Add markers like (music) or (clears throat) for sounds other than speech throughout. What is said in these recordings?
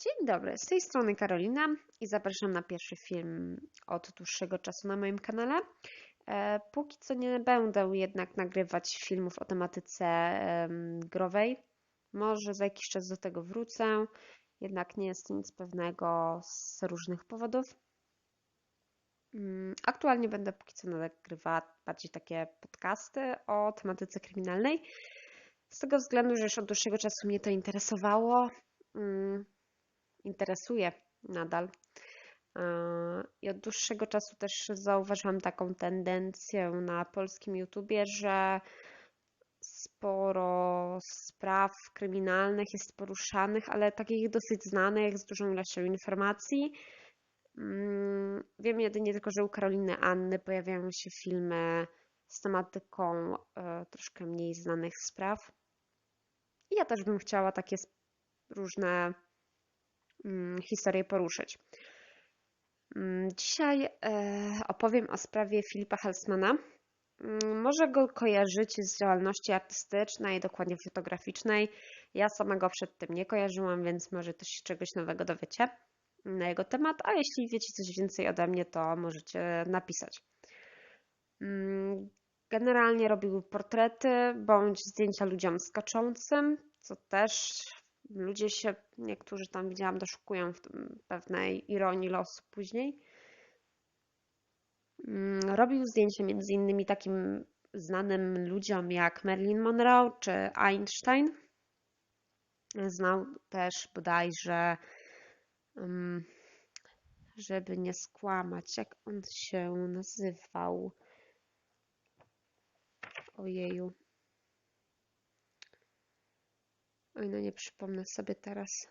Dzień dobry, z tej strony Karolina i zapraszam na pierwszy film od dłuższego czasu na moim kanale. E, póki co nie będę jednak nagrywać filmów o tematyce em, growej. Może za jakiś czas do tego wrócę, jednak nie jest nic pewnego z różnych powodów. Mm, Aktualnie będę póki co nagrywała bardziej takie podcasty o tematyce kryminalnej. Z tego względu, że już od dłuższego czasu mnie to interesowało. Interesuje nadal. Yy, I od dłuższego czasu też zauważyłam taką tendencję na polskim YouTubie, że sporo spraw kryminalnych jest poruszanych, ale takich dosyć znanych, z dużą ilością informacji. Mm, Wiem jedynie tylko, że u Karoliny Anny pojawiają się filmy z tematyką e, troszkę mniej znanych spraw. I ja też bym chciała takie różne mm, historie poruszyć. Mm, Dzisiaj e, opowiem o sprawie Filipa Halsmana. Mm, Może go kojarzycie z działalności artystycznej, dokładnie fotograficznej. Ja sama go przedtem nie kojarzyłam, więc może też się czegoś nowego dowiecie na jego temat, a jeśli wiecie coś więcej ode mnie, to możecie napisać. Generalnie robił portrety bądź zdjęcia ludziom skaczącym, co też ludzie się, niektórzy tam widziałam, doszukują w pewnej ironii losu później. Mm, Robił zdjęcia między innymi takim znanym ludziom jak Marilyn Monroe czy Einstein. Znał też bodajże, mm, żeby nie skłamać, jak on się nazywał. Ojeju. Oj, no nie przypomnę sobie teraz.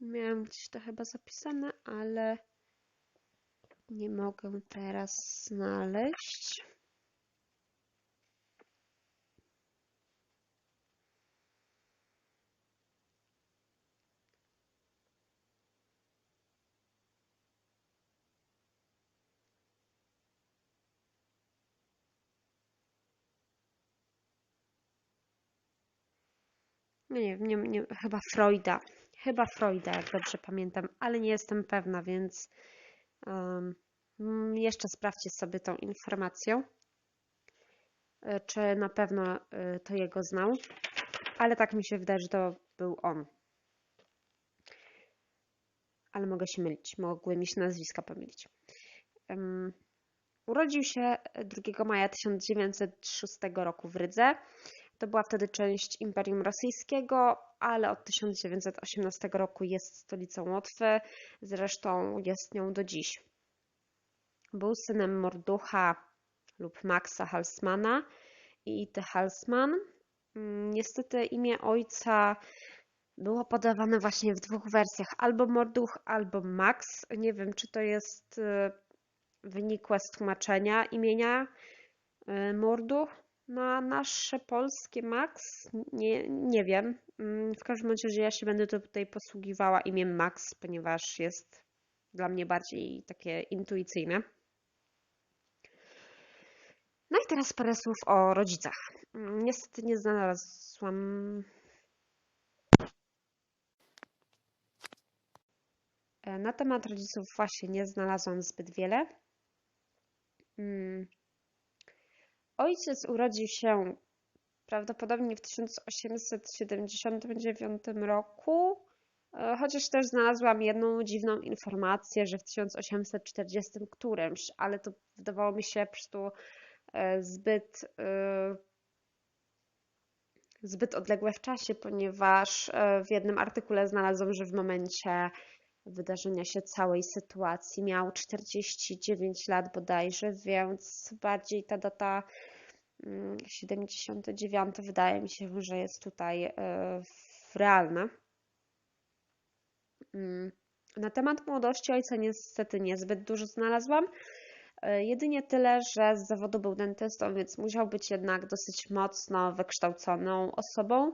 Miałam gdzieś to chyba zapisane, ale nie mogę teraz znaleźć. Nie, nie, nie, chyba Freuda. Chyba Freuda, jak dobrze pamiętam, ale nie jestem pewna, więc um, jeszcze sprawdźcie sobie tą informację, e, czy na pewno e, to jego znał, ale tak mi się wydaje, że to był on. Ale mogę się mylić, mogły mi się nazwiska pomylić. Em, Urodził się 2 maja 1906 roku w Rydze. To była wtedy część Imperium Rosyjskiego, ale od 1918 roku jest stolicą Łotwy, zresztą jest nią do dziś. Był synem Morducha lub Maxa Halsmana i Ity Halsman. Niestety imię ojca było podawane właśnie w dwóch wersjach, albo Morduch, albo Max. Nie wiem, czy to jest y, wynikłe z tłumaczenia imienia y, Morduch na nasze polskie Max. Nie, nie wiem. Mm, W każdym razie ja się będę tutaj posługiwała imieniem Max, ponieważ jest dla mnie bardziej takie intuicyjne. No i teraz parę słów o rodzicach. Mm, Niestety nie znalazłam e, na temat rodziców właśnie nie znalazłam zbyt wiele. Mm, Ojciec urodził się prawdopodobnie w 1879 roku, e, chociaż też znalazłam jedną dziwną informację, że w 1840 którymś, ale to wydawało mi się po prostu e, zbyt, e, zbyt odległe w czasie, ponieważ w jednym artykule znalazłam, że w momencie wydarzenia się całej sytuacji miał 49 lat bodajże, więc bardziej ta data mm, 79 wydaje mi się, że jest tutaj e, realna. Mm, Na temat młodości ojca niestety niezbyt dużo znalazłam. E, Jedynie tyle, że z zawodu był dentystą, więc musiał być jednak dosyć mocno wykształconą osobą,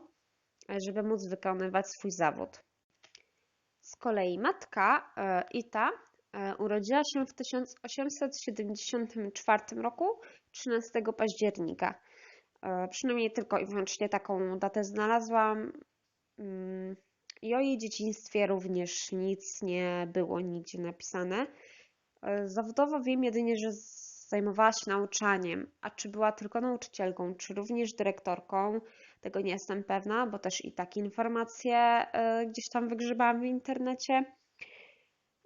e, żeby móc wykonywać swój zawód. Z kolei matka e, Ita e, urodziła się w 1874 roku 13 października. E, Przynajmniej tylko i wyłącznie taką datę znalazłam. Mm, I o jej dzieciństwie również nic nie było nigdzie napisane. Zawodowo wiem jedynie, że zajmowała się nauczaniem, a czy była tylko nauczycielką, czy również dyrektorką, tego nie jestem pewna, bo też i takie informacje e, gdzieś tam wygrzebałam w internecie.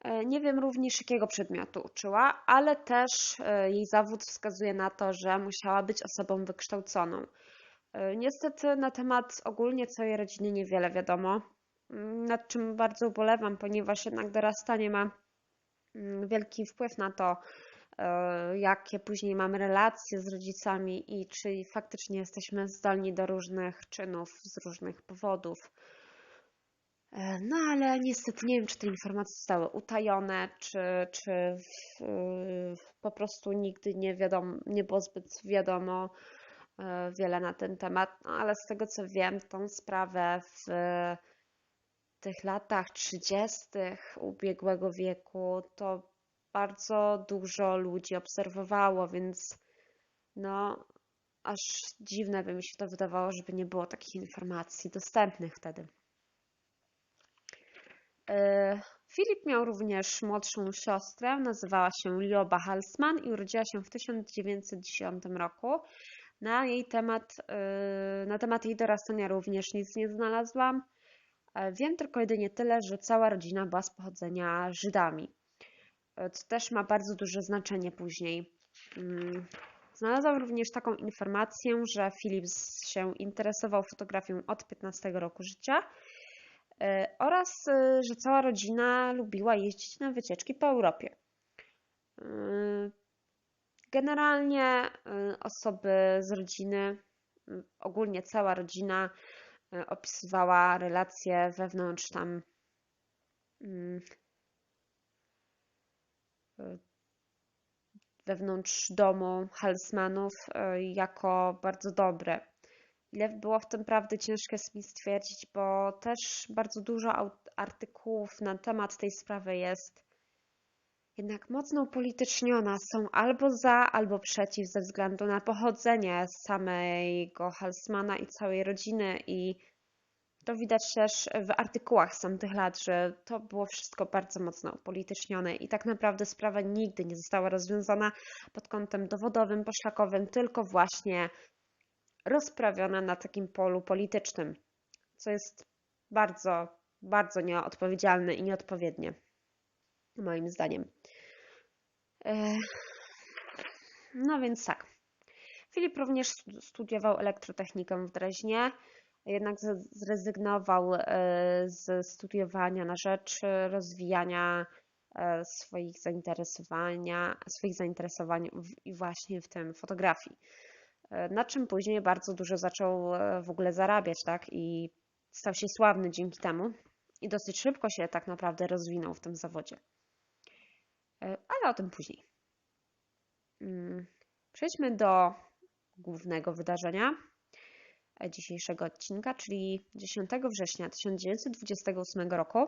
E, nie wiem również, jakiego przedmiotu uczyła, ale też jej zawód wskazuje na to, że musiała być osobą wykształconą. Niestety na temat ogólnie całej rodziny niewiele wiadomo, mm, nad czym bardzo ubolewam, ponieważ jednak dorastanie ma mm, wielki wpływ na to, e, jakie później mamy relacje z rodzicami i czy faktycznie jesteśmy zdolni do różnych czynów z różnych powodów. E, no ale niestety nie wiem, czy te informacje zostały utajone, czy, czy w, po prostu nigdy nie, wiadomo, nie było zbyt wiadomo, E, wiele na ten temat, no, ale z tego co wiem, tą sprawę w tych latach 30. ubiegłego wieku to bardzo dużo ludzi obserwowało, więc no aż dziwne by mi się to wydawało, żeby nie było takich informacji dostępnych wtedy. E, Filip miał również młodszą siostrę, nazywała się Lioba Halsman i urodziła się w 1910 roku. Na jej temat, y, na temat jej dorastania również nic nie znalazłam. E, wiem tylko jedynie tyle, że cała rodzina była z pochodzenia Żydami. E, co też ma bardzo duże znaczenie później. Mm, znalazłam również taką informację, że Filip się interesował fotografią od 15 roku życia e, oraz, że cała rodzina lubiła jeździć na wycieczki po Europie. Generalnie y, osoby z rodziny, ogólnie cała rodzina opisywała relacje wewnątrz tam mm, wewnątrz domu Halsmanów jako bardzo dobre. Ile było w tym prawdy, ciężko jest mi stwierdzić, bo też bardzo dużo artykułów na temat tej sprawy jest jednak mocno upolityczniona. Są albo za, albo przeciw ze względu na pochodzenie samego Halsmana i całej rodziny i to widać też w artykułach z tamtych lat, że to było wszystko bardzo mocno upolitycznione i tak naprawdę sprawa nigdy nie została rozwiązana pod kątem dowodowym, poszlakowym, tylko właśnie rozprawiona na takim polu politycznym, co jest bardzo, bardzo nieodpowiedzialne i nieodpowiednie, moim zdaniem. No więc tak. Filip również studiował elektrotechnikę w Dreźnie, jednak zrezygnował e, z studiowania na rzecz rozwijania e, swoich zainteresowania, swoich zainteresowań i właśnie w tym fotografii. Na czym później bardzo dużo zaczął w ogóle zarabiać, tak? I stał się sławny dzięki temu i dosyć szybko się tak naprawdę rozwinął w tym zawodzie. E, ale o tym później. Mm, przejdźmy do głównego wydarzenia e, dzisiejszego odcinka, czyli 10 września 1928 roku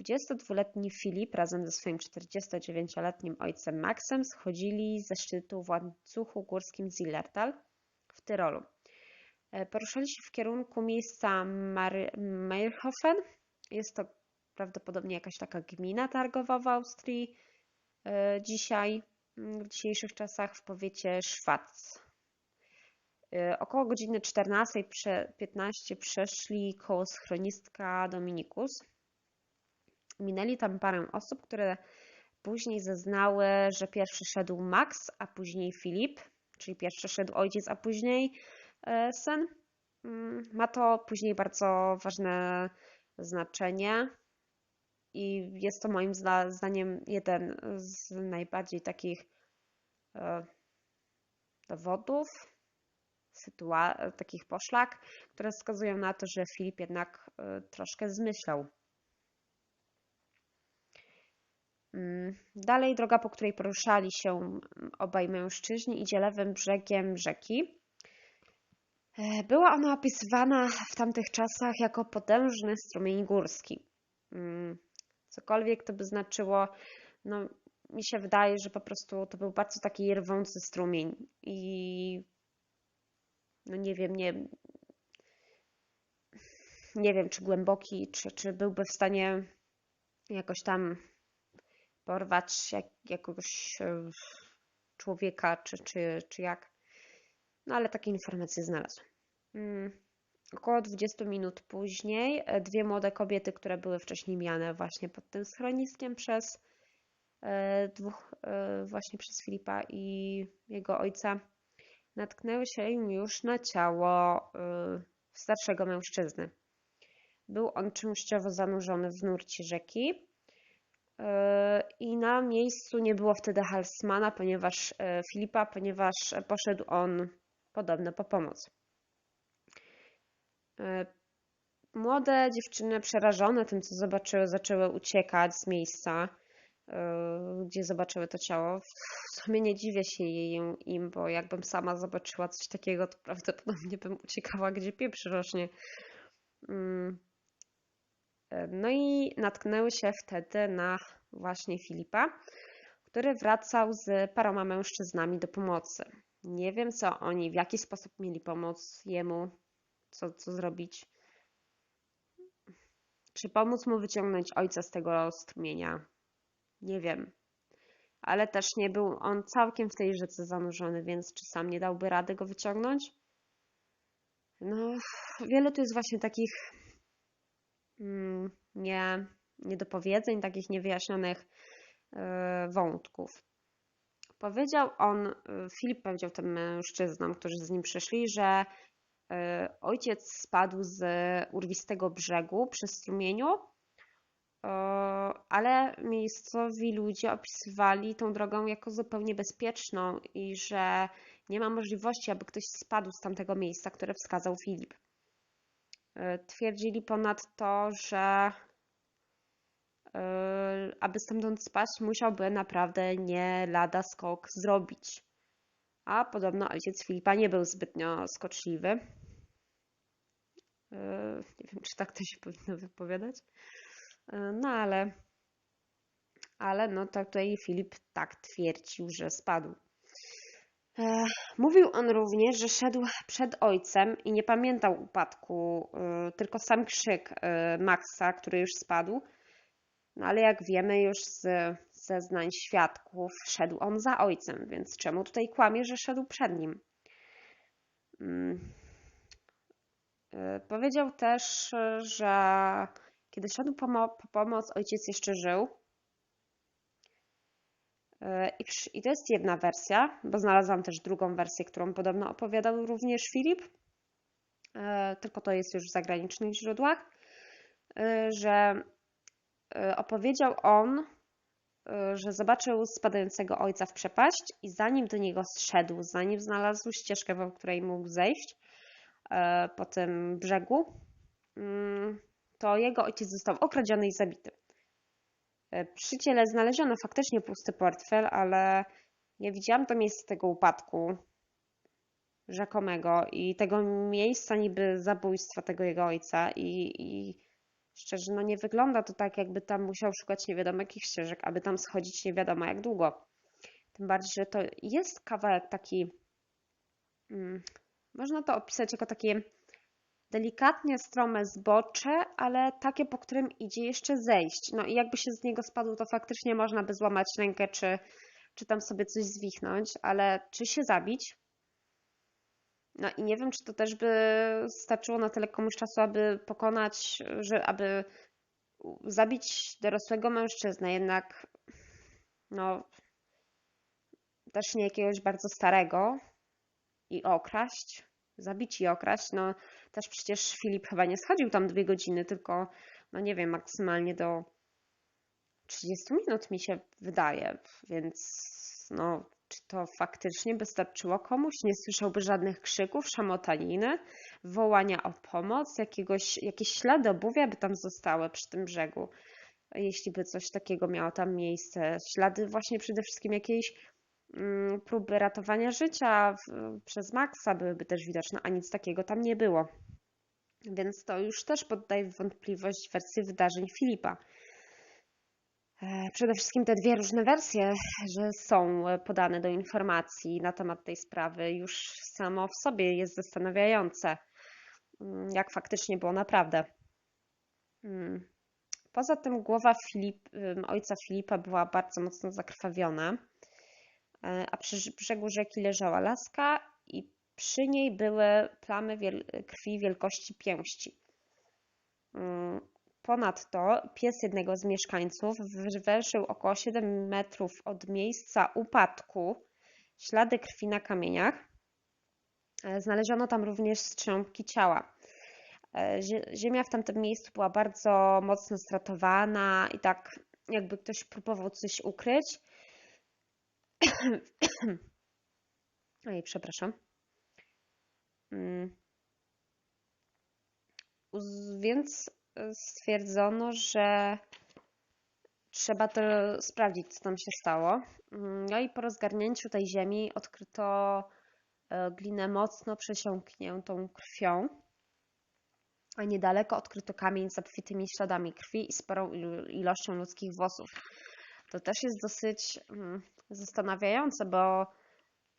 22-letni Filip razem ze swoim 49-letnim ojcem Maxem schodzili ze szczytu w łańcuchu górskim Zillertal w Tyrolu. E, poruszali się w kierunku miejsca Meyerhofen. Jest to prawdopodobnie jakaś taka gmina targowa w Austrii. E, dzisiaj, w dzisiejszych czasach w powiecie Szwac. E, około godziny 14.15 przeszli koło schronistka Dominikus. Minęli tam parę osób, które później zeznały, że pierwszy szedł Max, a później Filip, czyli pierwszy szedł ojciec, a później e, syn. Mm, ma to później bardzo ważne znaczenie i jest to moim zdaniem jeden z najbardziej takich e, dowodów, takich poszlak, które wskazują na to, że Filip jednak e, troszkę zmyślał. Mm, dalej droga, po której poruszali się obaj mężczyźni, idzie lewym brzegiem rzeki. E, była ona opisywana w tamtych czasach jako potężny strumień górski. Mm, cokolwiek to by znaczyło, no mi się wydaje, że po prostu to był bardzo taki rwący strumień i no nie wiem, nie nie wiem, czy głęboki, czy, czy byłby w stanie jakoś tam porwać jak, jakiegoś e, człowieka, czy, czy, czy jak. No ale takie informacje znalazłem. Mm. Około 20 minut później e, dwie młode kobiety, które były wcześniej miane właśnie pod tym schroniskiem przez e, dwóch, właśnie przez Filipa i jego ojca, natknęły się już na ciało starszego mężczyzny. Był on częściowo zanurzony w nurcie rzeki i na miejscu nie było wtedy Halsmana, ponieważ e, Filipa, ponieważ poszedł on podobno po pomoc. Młode dziewczyny przerażone tym, co zobaczyły, zaczęły uciekać z miejsca, gdzie zobaczyły to ciało. W sumie nie dziwię się im, bo jakbym sama zobaczyła coś takiego, to prawdopodobnie bym uciekała, gdzie pieprz rośnie. Mm. No i natknęły się wtedy na właśnie Filipa, który wracał z paroma mężczyznami do pomocy. Nie wiem, co oni, w jaki sposób mieli pomóc jemu, co, co zrobić. Czy pomóc mu wyciągnąć ojca z tego strumienia? Nie wiem. Ale też nie był on całkiem w tej rzece zanurzony, więc czy sam nie dałby rady go wyciągnąć? No, wiele tu jest właśnie takich mm, nie, niedopowiedzeń, takich niewyjaśnionych e, wątków. Powiedział on, e, Filip powiedział tym mężczyznom, którzy z nim przyszli, że e, ojciec spadł z urwistego brzegu przy strumieniu, ale miejscowi ludzie opisywali tą drogę jako zupełnie bezpieczną i że nie ma możliwości, aby ktoś spadł z tamtego miejsca, które wskazał Filip. Twierdzili ponadto, że Yy, aby stamtąd spaść, musiałby naprawdę nie lada skok zrobić. A podobno ojciec Filipa nie był zbytnio skoczliwy. Yy, nie wiem, czy tak to się powinno wypowiadać. Yy, no ale, ale no to tutaj Filip tak twierdził, że spadł. Mówił on również, że szedł przed ojcem i nie pamiętał upadku, tylko sam krzyk Maxa, który już spadł, no ale jak wiemy już z zeznań świadków, szedł on za ojcem, więc czemu tutaj kłamie, że szedł przed nim? Hmm. Powiedział też, że kiedy szedł po, po pomoc, ojciec jeszcze żył. E, I to jest jedna wersja, bo znalazłam też drugą wersję, którą podobno opowiadał również Filip, e, tylko to jest już w zagranicznych źródłach, że E, opowiedział on, że zobaczył spadającego ojca w przepaść i zanim do niego zszedł, zanim znalazł ścieżkę, po której mógł zejść po tym brzegu, mm, to jego ojciec został okradziony i zabity. Przy ciele znaleziono faktycznie pusty portfel, ale nie widziałam to miejsca tego upadku rzekomego i tego miejsca niby zabójstwa tego jego ojca i, i Szczerze, no nie wygląda to tak, jakby tam musiał szukać nie wiadomo jakich ścieżek, aby tam schodzić nie wiadomo jak długo. Tym bardziej, że to jest kawałek taki, hmm, można to opisać jako takie delikatnie strome zbocze, ale takie, po którym idzie jeszcze zejść. No i jakby się z niego spadł, to faktycznie można by złamać rękę, czy, czy tam sobie coś zwichnąć, ale czy się zabić? No i nie wiem, czy to też by starczyło na tyle komuś czasu, aby pokonać, że aby zabić dorosłego mężczyznę, jednak no też nie jakiegoś bardzo starego i okraść, zabić i okraść, no też przecież Filip chyba nie schodził tam dwie godziny, tylko no nie wiem, maksymalnie do 30 minut mi się wydaje, więc no czy to faktycznie by starczyło komuś? Nie słyszałby żadnych krzyków, szamotaniny, wołania o pomoc, jakiegoś, jakieś ślady obuwia by tam zostały przy tym brzegu, jeśli by coś takiego miało tam miejsce. Ślady właśnie przede wszystkim jakiejś próby ratowania życia przez Maxa byłyby też widoczne, a nic takiego tam nie było. Więc to już też poddaje wątpliwość wersję wydarzeń Filipa. E, przede wszystkim te dwie różne wersje, że są podane do informacji na temat tej sprawy, już samo w sobie jest zastanawiające, mm, jak faktycznie było naprawdę. Mm. Poza tym głowa Filip, ojca Filipa była bardzo mocno zakrwawiona, e, a przy brzegu rzeki leżała laska i przy niej były plamy krwi wielkości pięści. Mm. Ponadto pies jednego z mieszkańców wywęszył około 7 metrów od miejsca upadku ślady krwi na kamieniach. E, Znaleziono tam również strzępki ciała. E, zie- Ziemia w tamtym miejscu była bardzo mocno stratowana i tak jakby ktoś próbował coś ukryć. (coughs) Oj, przepraszam. Mm. Więc e, stwierdzono, że trzeba to sprawdzić, co tam się stało. Mm, No i po rozgarnięciu tej ziemi odkryto e, glinę mocno przesiąkniętą krwią, a niedaleko odkryto kamień z obfitymi śladami krwi i sporą ilością ludzkich włosów. To też jest dosyć mm, zastanawiające, bo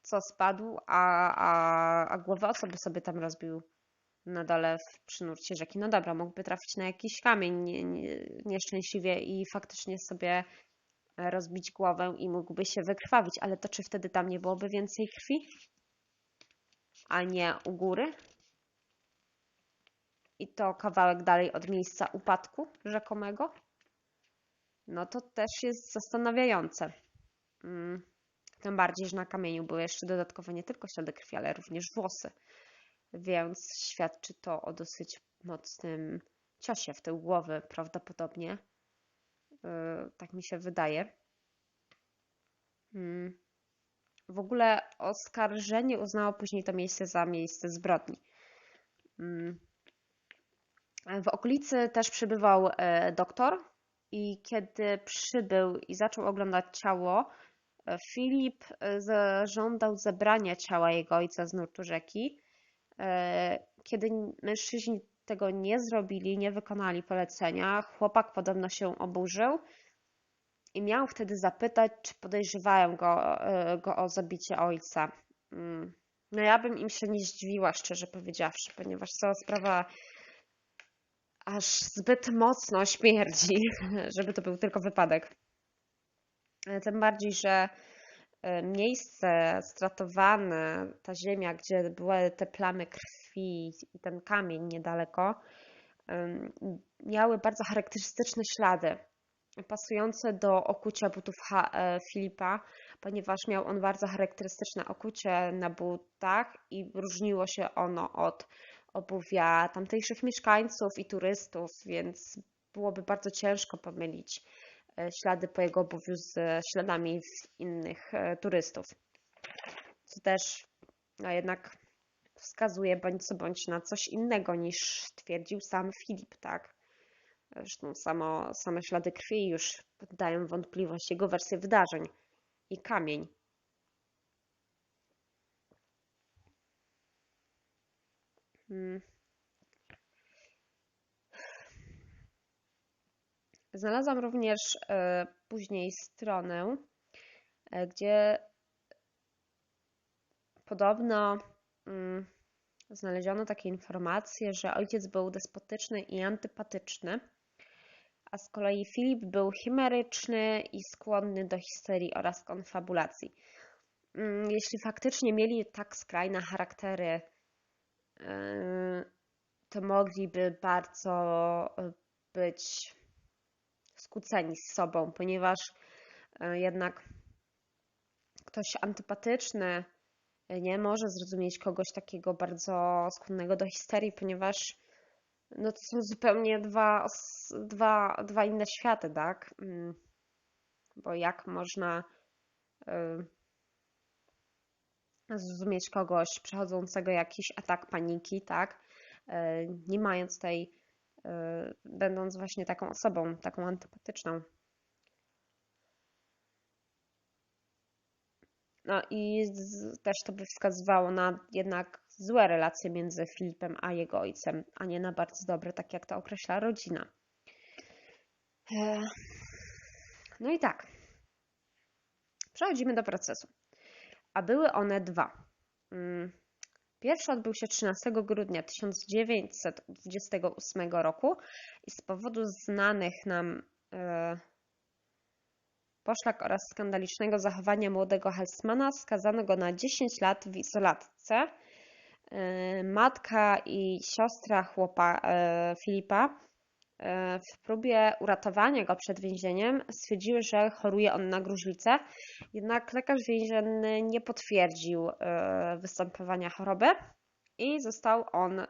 co spadł, a, a, a głowę osoby sobie tam rozbił na dole w, przy nurcie rzeki. No dobra, mógłby trafić na jakiś kamień nie, nie, nieszczęśliwie i faktycznie sobie rozbić głowę i mógłby się wykrwawić, ale to czy wtedy tam nie byłoby więcej krwi? A nie u góry? I to kawałek dalej od miejsca upadku rzekomego? No to też jest zastanawiające. Mm, Tym bardziej, że na kamieniu były jeszcze dodatkowo nie tylko ślady krwi, ale również włosy. Więc świadczy to o dosyć mocnym ciosie w tył głowy, prawdopodobnie. Yy, Tak mi się wydaje. Mm. W ogóle oskarżenie uznało później to miejsce za miejsce zbrodni. Mm. W okolicy też przybywał e, doktor i kiedy przybył i zaczął oglądać ciało, Filip e, zażądał zebrania ciała jego ojca z nurtu rzeki. E, Kiedy mężczyźni tego nie zrobili, nie wykonali polecenia, chłopak podobno się oburzył i miał wtedy zapytać, czy podejrzewają go, e, go o zabicie ojca. Mm. No ja bym im się nie zdziwiła, szczerze powiedziawszy, ponieważ cała sprawa aż zbyt mocno śmierdzi, (laughs) żeby to był tylko wypadek. E, Tym bardziej, że e, miejsce stratowane, ta ziemia, gdzie były te plamy krwi i ten kamień niedaleko, miały bardzo charakterystyczne ślady, pasujące do okucia butów e, Filipa, ponieważ miał on bardzo charakterystyczne okucie na butach i różniło się ono od obuwia tamtejszych mieszkańców i turystów, więc byłoby bardzo ciężko pomylić ślady po jego obuwiu z śladami w innych e, turystów. Co też no, jednak wskazuje bądź co bądź na coś innego niż twierdził sam Filip, tak? Zresztą samo, same ślady krwi już poddają wątpliwość jego wersję wydarzeń i kamień. Hmm. Znalazłam również e, później stronę, e, gdzie podobno mm, znaleziono takie informacje, że ojciec był despotyczny i antypatyczny, a z kolei Filip był chimeryczny i skłonny do histerii oraz konfabulacji. Mm, Jeśli faktycznie mieli tak skrajne charaktery, e, to mogliby bardzo być skłóceni z sobą, ponieważ e, jednak ktoś antypatyczny e, nie może zrozumieć kogoś takiego bardzo skłonnego do histerii, ponieważ no to są zupełnie dwa, dwa, dwa inne światy, tak? Mm, Bo jak można e, zrozumieć kogoś przechodzącego jakiś atak paniki, tak? Nie mając tej, będąc właśnie taką osobą, taką antypatyczną. No i też to by wskazywało na jednak złe relacje między Filipem a jego ojcem, a nie na bardzo dobre, tak jak to określa rodzina. E, No i tak. Przechodzimy do procesu. A były one dwa. Pierwszy odbył się 13 grudnia 1928 roku i z powodu znanych nam e, poszlak oraz skandalicznego zachowania młodego Halsmana skazano go na 10 lat w izolatce. E, matka i siostra chłopa e, Filipa w próbie uratowania go przed więzieniem stwierdziły, że choruje on na gruźlicę, jednak lekarz więzienny nie potwierdził występowania choroby i został on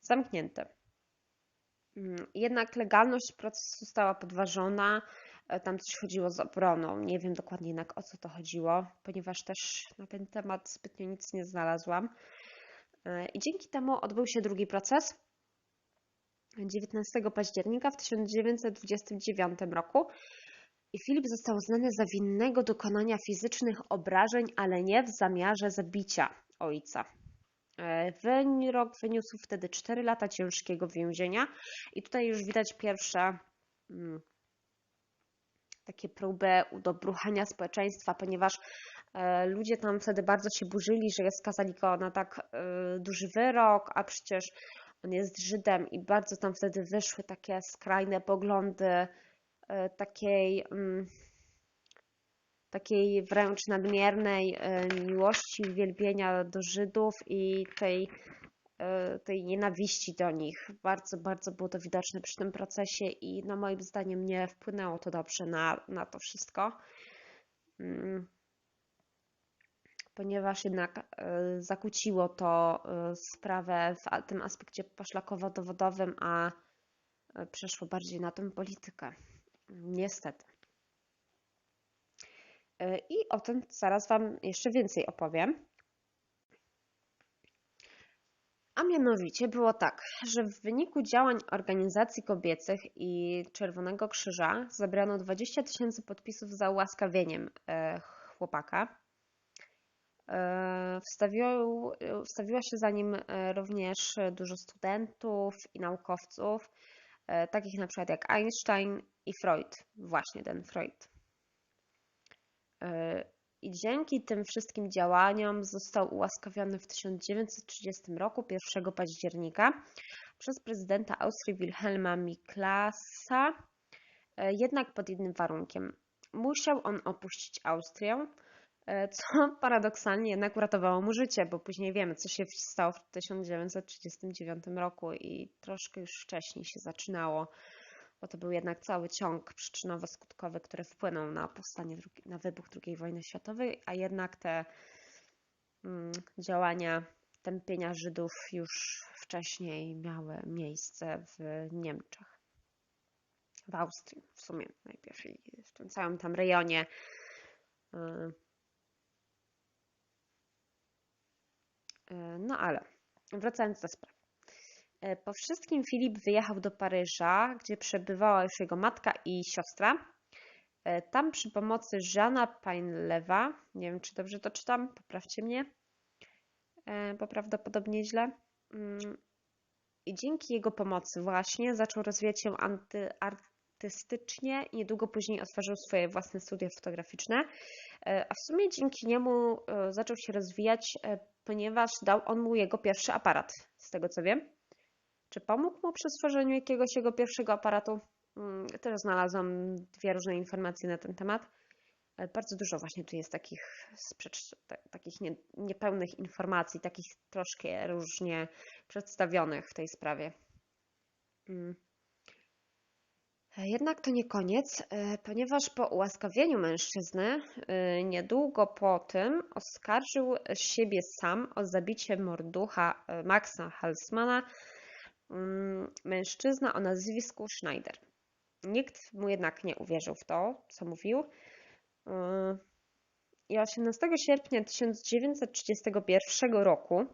zamknięty. Mm, jednak legalność procesu została podważona, E, tam coś chodziło z obroną. Nie wiem dokładnie jednak o co to chodziło, ponieważ też na ten temat zbytnio nic nie znalazłam. E, I dzięki temu odbył się drugi proces 19 października w 1929 roku. I Filip został uznany za winnego dokonania fizycznych obrażeń, ale nie w zamiarze zabicia ojca. E, wyrok wyniósł wtedy 4 lata ciężkiego więzienia i tutaj już widać pierwsze mm, takie próby udobruchania społeczeństwa, ponieważ e, ludzie tam wtedy bardzo się burzyli, że skazali go na tak e, duży wyrok, a przecież on jest Żydem i bardzo tam wtedy wyszły takie skrajne poglądy e, takiej mm, takiej wręcz nadmiernej miłości, uwielbienia do Żydów i tej E, tej nienawiści do nich. Bardzo, bardzo było to widoczne przy tym procesie i no moim zdaniem nie wpłynęło to dobrze na, na to wszystko. Ponieważ jednak e, zakłóciło to e, sprawę w tym aspekcie poszlakowo-dowodowym, a przeszło bardziej na tę politykę. Niestety. I o tym zaraz Wam jeszcze więcej opowiem. A mianowicie było tak, że w wyniku działań organizacji kobiecych i Czerwonego Krzyża zebrano 20 tysięcy podpisów za ułaskawieniem e, chłopaka. E, wstawiło, wstawiła się za nim e, również dużo studentów i naukowców, takich na przykład jak Einstein i Freud, właśnie ten Freud. I dzięki tym wszystkim działaniom został ułaskawiony w 1930 roku, 1 października, przez prezydenta Austrii Wilhelma Miklasa, e, jednak pod jednym warunkiem. Musiał on opuścić Austrię, e, co (laughs) paradoksalnie jednak uratowało mu życie, bo później wiemy, co się stało w 1939 roku i troszkę już wcześniej się zaczynało bo to był jednak cały ciąg przyczynowo-skutkowy, który wpłynął na powstanie, na wybuch II wojny światowej, a jednak te mm, działania tępienia Żydów już wcześniej miały miejsce w Niemczech. W Austrii w sumie najpierw i w tym całym tam rejonie. No ale wracając do sprawy. E, po wszystkim Filip wyjechał do Paryża, gdzie przebywała już jego matka i siostra. E, tam przy pomocy Żana Painlewa, nie wiem czy dobrze to czytam, poprawcie mnie, e, bo prawdopodobnie źle. Mm, I dzięki jego pomocy właśnie zaczął rozwijać się artystycznie i niedługo później otworzył swoje własne studia fotograficzne. A w sumie dzięki niemu zaczął się rozwijać, ponieważ dał on mu jego pierwszy aparat, z tego co wiem. Czy pomógł mu przy stworzeniu jakiegoś jego pierwszego aparatu? Mm, też znalazłam dwie różne informacje na ten temat. Bardzo dużo właśnie tu jest takich, takich nie, niepełnych informacji, takich troszkę różnie przedstawionych w tej sprawie. Mm. Jednak to nie koniec, e, ponieważ po ułaskawieniu mężczyzny e, niedługo po tym oskarżył siebie sam o zabicie morducha e, Maxa Halsmana Mm, mężczyzna o nazwisku Schneider. Nikt mu jednak nie uwierzył w to, co mówił. I 18 sierpnia 1931 roku,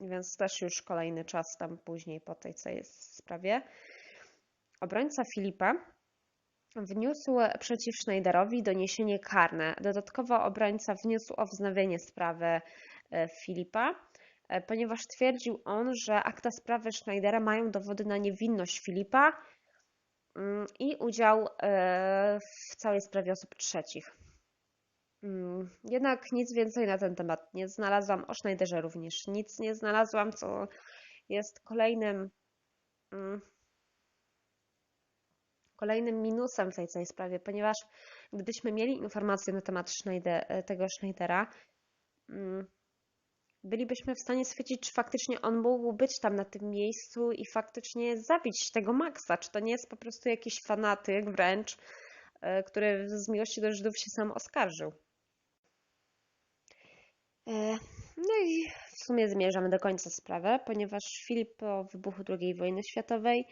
więc też już kolejny czas tam później po tej całej sprawie, obrońca Filipa wniósł przeciw Schneiderowi doniesienie karne. Dodatkowo obrońca wniósł o wznowienie sprawy y, Filipa E, ponieważ twierdził on, że akta sprawy Schneidera mają dowody na niewinność Filipa mm, i udział e, w całej sprawie osób trzecich. Mm, Jednak nic więcej na ten temat nie znalazłam. O Schneiderze również nic nie znalazłam, co jest kolejnym, mm, kolejnym minusem w tej całej sprawie, ponieważ gdybyśmy mieli informacje na temat Schneider, e, tego Schneidera, mm, bylibyśmy w stanie stwierdzić, czy faktycznie on mógł być tam na tym miejscu i faktycznie zabić tego Maxa, czy to nie jest po prostu jakiś fanatyk wręcz, e, który z miłości do Żydów się sam oskarżył. E, No i w sumie zmierzamy do końca sprawy, ponieważ Filip po wybuchu II wojny światowej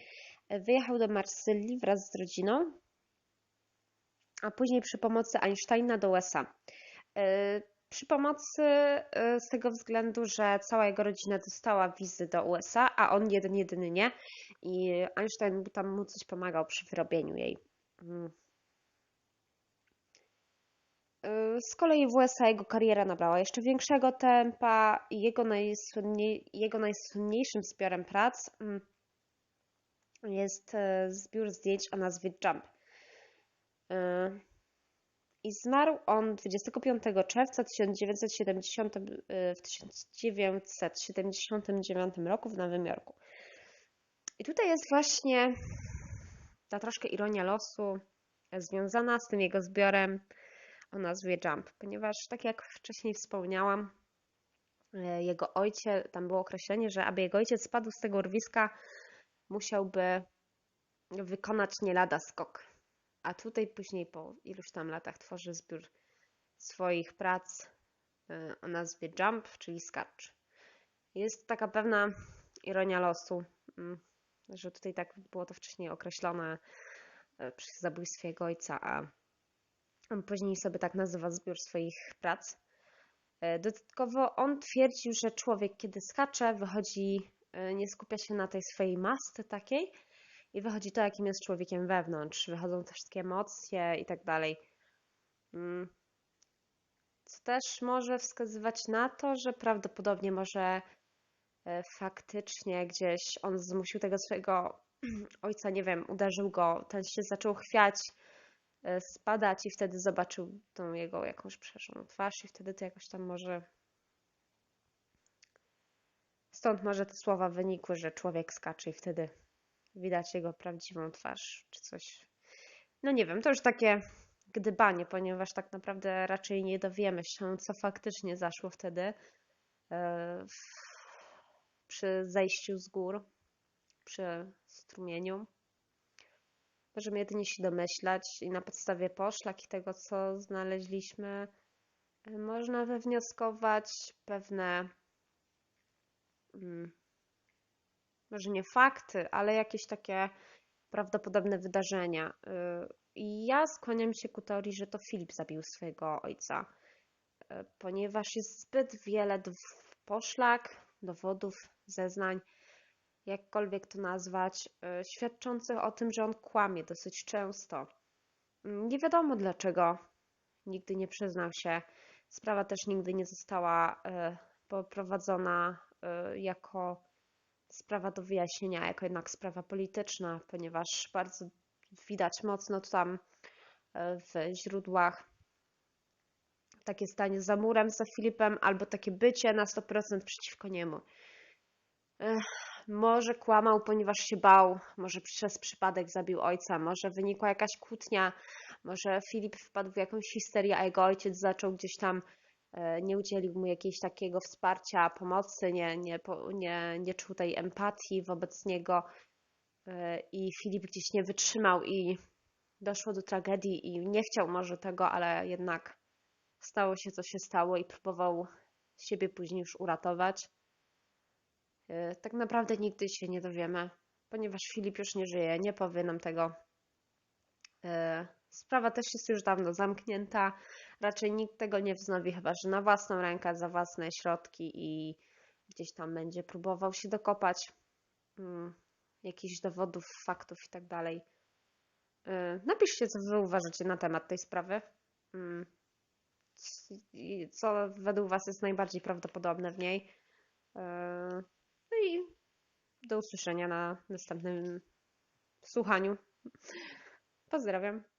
wyjechał do Marsylii wraz z rodziną, a później przy pomocy Einsteina do USA. E, Przy pomocy e, z tego względu, że cała jego rodzina dostała wizy do USA, a on jeden jedyny nie. I Einstein tam mu coś pomagał przy wyrobieniu jej. Mm. Y, Z kolei w USA jego kariera nabrała jeszcze większego tempa i jego, najsłynniej, jego najsłynniejszym zbiorem prac mm, jest e, zbiór zdjęć o nazwie Jump. Y, I zmarł on 25 czerwca 1970, y, w 1979 roku w Nowym Jorku. I tutaj jest właśnie ta troszkę ironia losu e, związana z tym jego zbiorem o nazwie Jump, ponieważ tak jak wcześniej wspomniałam, e, jego ojciec, tam było określenie, że aby jego ojciec spadł z tego urwiska, musiałby wykonać nie lada skok. A tutaj później po iluś tam latach tworzy zbiór swoich prac e, o nazwie Jump, czyli skacz. Jest taka pewna ironia losu, mm, że tutaj tak było to wcześniej określone e, przy zabójstwie jego ojca, a później sobie tak nazywa zbiór swoich prac. E, Dodatkowo on twierdził, że człowiek, kiedy skacze, wychodzi, nie skupia się na tej swojej masce takiej i wychodzi to, jakim jest człowiekiem wewnątrz. Wychodzą te wszystkie emocje i tak dalej. Mm. Co też może wskazywać na to, że prawdopodobnie może e, faktycznie gdzieś on zmusił tego swojego (clears throat) ojca, nie wiem, uderzył go, ten się zaczął chwiać, e, spadać i wtedy zobaczył tą jego jakąś przeszłą twarz i wtedy to jakoś tam może stąd może te słowa wynikły, że człowiek skacze i wtedy widać jego prawdziwą twarz czy coś. No nie wiem, to już takie gdybanie, ponieważ tak naprawdę raczej nie dowiemy się, co faktycznie zaszło wtedy e, przy zejściu z gór, przy strumieniu. Możemy jedynie się domyślać i na podstawie poszlak i tego, co znaleźliśmy, e, można wywnioskować pewne, może nie fakty, ale jakieś takie prawdopodobne wydarzenia. Y, I ja skłaniam się ku teorii, że to Filip zabił swojego ojca, y, ponieważ jest zbyt wiele poszlak, dowodów, zeznań, jakkolwiek to nazwać, y, świadczących o tym, że on kłamie dosyć często. Mm, Nie wiadomo dlaczego nigdy nie przyznał się. Sprawa też nigdy nie została poprowadzona jako sprawa do wyjaśnienia, jako jednak sprawa polityczna, ponieważ bardzo widać mocno tam e, w źródłach takie stanie za murem za Filipem, albo takie bycie na 100% przeciwko niemu. Ech, może kłamał, ponieważ się bał, może przez przypadek zabił ojca, może wynikła jakaś kłótnia, może Filip wpadł w jakąś histerię, a jego ojciec zaczął gdzieś tam nie udzielił mu jakiegoś takiego wsparcia, pomocy, nie, nie, nie, nie czuł tej empatii wobec niego e, i Filip gdzieś nie wytrzymał i doszło do tragedii i nie chciał może tego, ale jednak stało się co się stało i próbował siebie później już uratować. E, Tak naprawdę nigdy się nie dowiemy, ponieważ Filip już nie żyje, nie powie nam tego. E, Sprawa też jest już dawno zamknięta. Raczej nikt tego nie wznowi, chyba że na własną rękę, za własne środki i gdzieś tam będzie próbował się dokopać mm, jakichś dowodów, faktów i tak dalej. E, Napiszcie, co wy uważacie na temat tej sprawy. Mm, i Co według was jest najbardziej prawdopodobne w niej. E, No i do usłyszenia na następnym słuchaniu. Pozdrawiam.